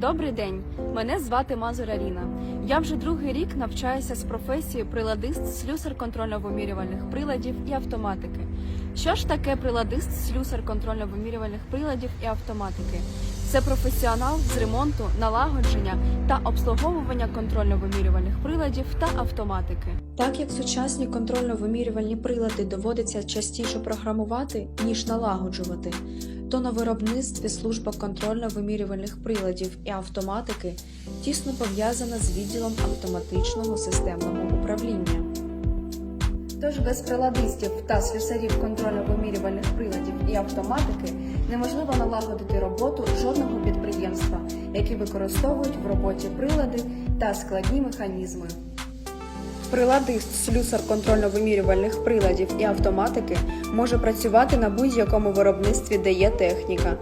Добрий день, мене звати Мазур Аріна. Я вже другий рік навчаюся з професії приладист слюсар контрольно-вимірювальних приладів і автоматики. Що ж таке приладист слюсар контрольно-вимірювальних приладів і автоматики? Це професіонал з ремонту, налагодження та обслуговування контрольно-вимірювальних приладів та автоматики. Так як сучасні контрольно-вимірювальні прилади доводиться частіше програмувати, ніж налагоджувати, то на виробництві служба контрольно-вимірювальних приладів і автоматики тісно пов'язана з відділом автоматичного системного управління. Тож без приладистів та слюсарів контрольно-вимірювальних приладів і автоматики неможливо налагодити роботу жодного підприємства, які використовують в роботі прилади та складні механізми. Приладист слюсар контрольно-вимірювальних приладів і автоматики може працювати на будь-якому виробництві, де є техніка.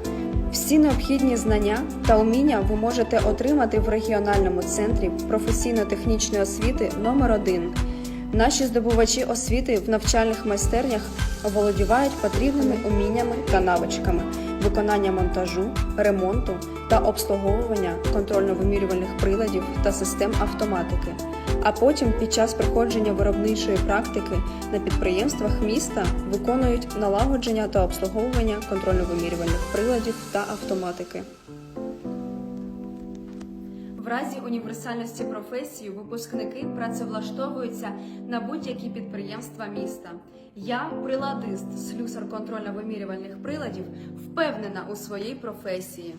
Всі необхідні знання та уміння ви можете отримати в регіональному центрі професійно-технічної освіти номер 1 Наші здобувачі освіти в навчальних майстернях оволодівають потрібними уміннями та навичками виконання монтажу, ремонту та обслуговування контрольно-вимірювальних приладів та систем автоматики. А потім під час проходження виробничої практики на підприємствах міста виконують налагодження та обслуговування контрольно-вимірювальних приладів та автоматики. В разі універсальності професії випускники працевлаштовуються на будь-які підприємства міста. Я, приладист, слюсар контрольно-вимірювальних приладів, впевнена у своїй професії.